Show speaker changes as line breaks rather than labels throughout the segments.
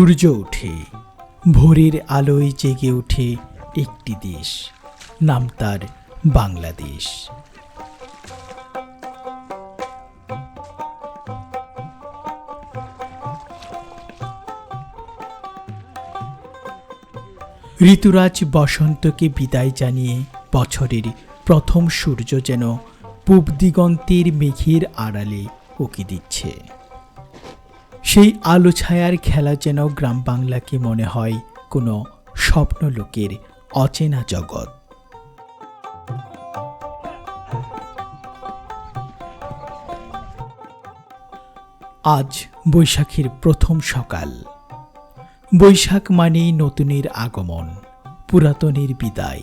সূর্য ওঠে, ভোরের আলোয় জেগে ওঠে একটি দেশ, নাম তার বাংলাদেশ। ঋতুরাজ বসন্তকে বিদায় জানিয়ে বছরের প্রথম সূর্য যেন পূব দিগন্তের মেঘের আড়ালে উকি দিচ্ছে। সেই আলো ছায়ার খেলা যেন গ্রাম বাংলাকে মনে হয় কোনো স্বপ্নলোকের অচেনা জগৎ। আজ বৈশাখীর প্রথম সকাল। বৈশাখ মানেই নতুনের আগমন, পুরাতনের বিদায়।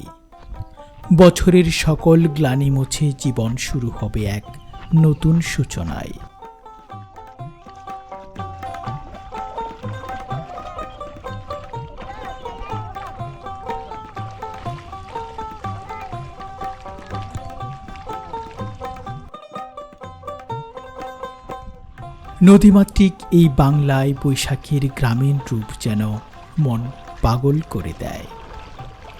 বছরের সকল গ্লানি মুছে জীবন শুরু হবে এক নতুন সূচনায়। নদীমাতৃক এই বাংলায় বৈশাখের গ্রামীণ রূপ যেন মন পাগল করে দেয়।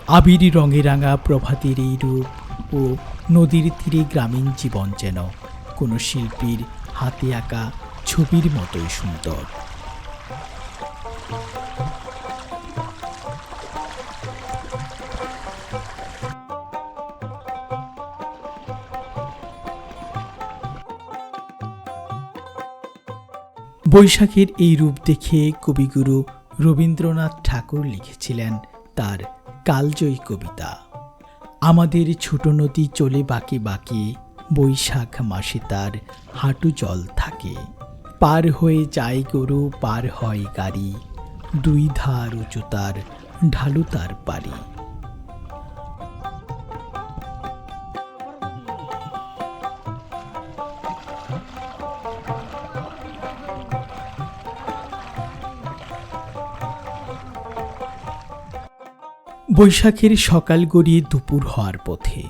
আবিরি রঙে রাঙা প্রভাতের এই রূপ ও নদীর তীরে গ্রামীণ জীবন যেন কোনো শিল্পীর হাতে আঁকা ছবির মতোই সুন্দর। বৈশাখের এই রূপ দেখে কবিগুরু রবীন্দ্রনাথ ঠাকুর লিখেছিলেন তার কালজয়ী কবিতা। আমাদের ছোট নদী চলে বাকি বাকি, বৈশাখ মাসে তার হাঁটু জল থাকে। পার হয়ে যায় গরু, পার হয় গাড়ি, দুই ধার উঁচু তার ঢালু তার পারি বৈশাখের সকাল গড়িয়ে দুপুর হওয়ার পথে।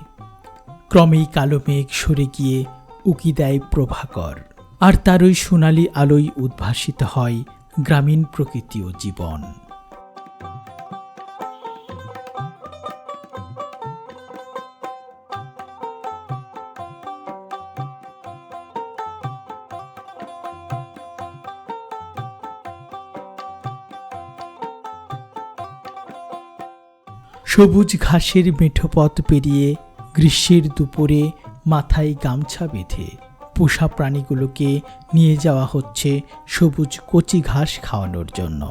ক্রমেই কালো মেঘ সরে গিয়ে উকি দেয় প্রভাকর। আর তারই সোনালি আলোয় উদ্ভাসিত হয় গ্রামীণ প্রকৃতি ও জীবন। সবুজ ঘাসের মেঠো পথ পেরিয়ে গ্রীষ্মের দুপুরে মাথায় গামছা বেঁধে পোষা প্রাণীগুলোকে নিয়ে যাওয়া হচ্ছে সবুজ কচি ঘাস খাওয়ানোর জন্য।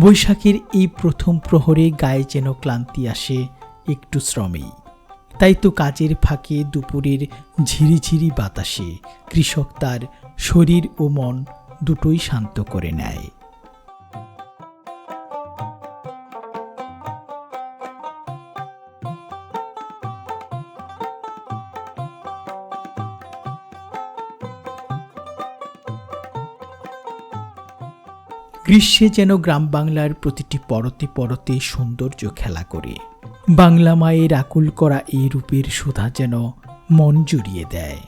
বৈশাখের এই প্রথম প্রহরে গায়ে যেন ক্লান্তি আসে, একটু শ্রমেই। তাই তো কাজের ফাঁকে দুপুরের ঝিরিঝিরি বাতাসে কৃষক তার শরীর ও মন দুটোই শান্ত করে নেয়। গ্রীষ্মে যেন গ্রাম বাংলার প্রতিটি পরতে পরতে সৌন্দর্য খেলা করে। বাংলা মায়ের আকুল করা এই রূপের সুধা যেন মন জুড়িয়ে দেয়।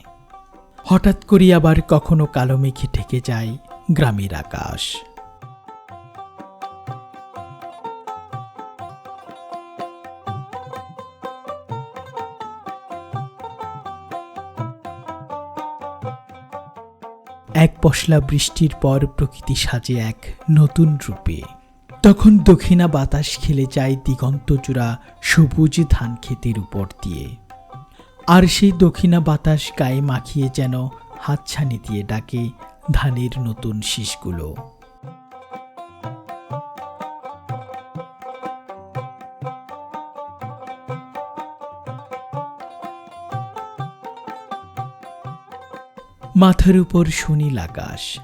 হঠাৎ করে আবার কখনো কালো মেঘে ঢেকে যায় গ্রামের আকাশ। এক পশলা বৃষ্টির পর প্রকৃতি সাজে এক নতুন রূপে। তখন দক্ষিণা বাতাস খেলে যায় দিগন্ত জোড়া সবুজ ধান ক্ষেতের উপর দিয়ে। আর সেই দক্ষিণা বাতাস গায়ে মাখিয়ে যেন হাতছানি দিয়ে ডাকে ধানের নতুন শীষগুলো। মাথার উপর সুনীল আকাশ।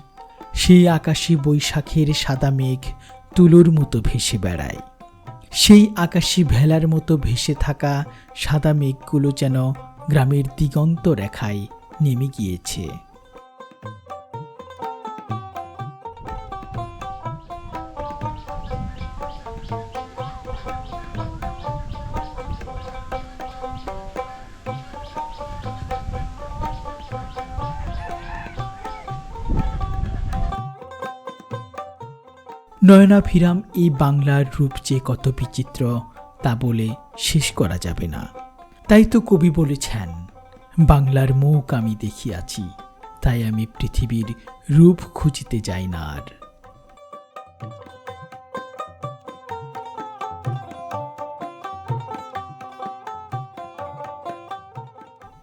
সেই আকাশে বৈশাখের সাদা মেঘ তুলোর মতো ভেসে বেড়ায়। সেই আকাশী ভেলার মতো ভেসে থাকা সাদা মেঘগুলো যেন গ্রামের দিগন্ত রেখায় নেমে গিয়েছে। নয়নাভিরাম, এই বাংলার রূপ যে কত বিচিত্র, তা বলে শেষ করা যাবে না। তাই তো কবি বলেছেন, বাংলার মুখ আমি দেখিয়াছি, তাই আমি পৃথিবীর রূপ খুঁজিতে যাই না আর।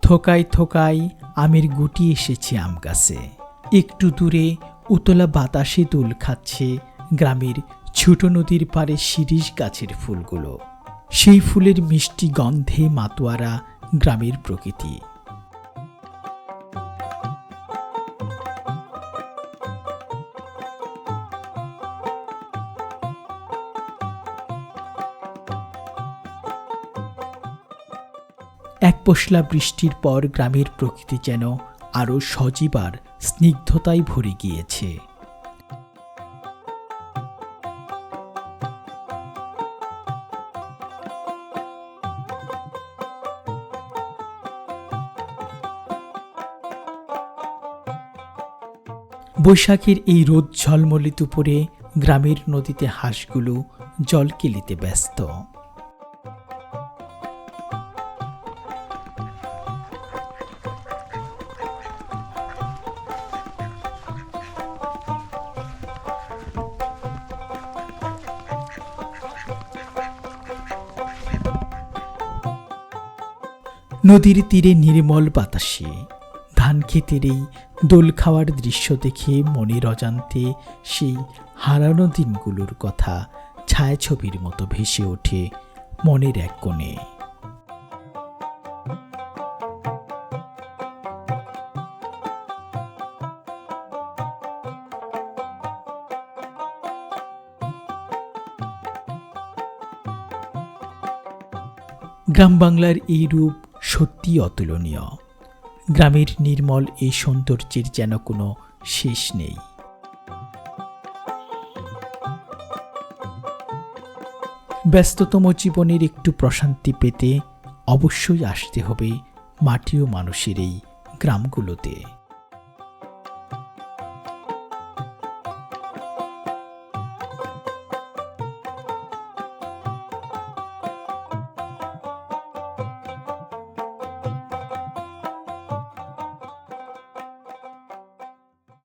থোকায় থোকায় আমের গুটি এসেছে আম গাছে। একটু দূরে উতলা বাতাসে দোল খাচ্ছে গ্রামের ছোট নদীর পাড়ে শিরিষ গাছের ফুলগুলো। সেই ফুলের মিষ্টি গন্ধে মাতোয়ারা গ্রামের প্রকৃতি। এক পশলা বৃষ্টির পর গ্রামের প্রকৃতি যেন আরও সজীবার স্নিগ্ধতায় ভরে গিয়েছে। বৈশাখের এই রোদ ঝলমলে দুপুরে গ্রামের নদীতে হাঁসগুলো জল কেলিতে ব্যস্ত। নদীর তীরে নির্মল বাতাসে ধান ক্ষেতের এই দোল খাওয়ার দৃশ্য দেখে মনের অজান্তে সেই হারানো দিনগুলোর কথা ছায়াছবির মতো ভেসে ওঠে মনের এক কোণে। গ্রাম বাংলার এই রূপ সত্যি অতুলনীয়। গ্রামের নির্মল এই সৌন্দর্যের যেন কোনো শেষ নেই। ব্যস্ততম জীবনের একটু প্রশান্তি পেতে অবশ্যই আসতে হবে মাটি ও মানুষের এই গ্রামগুলোতে।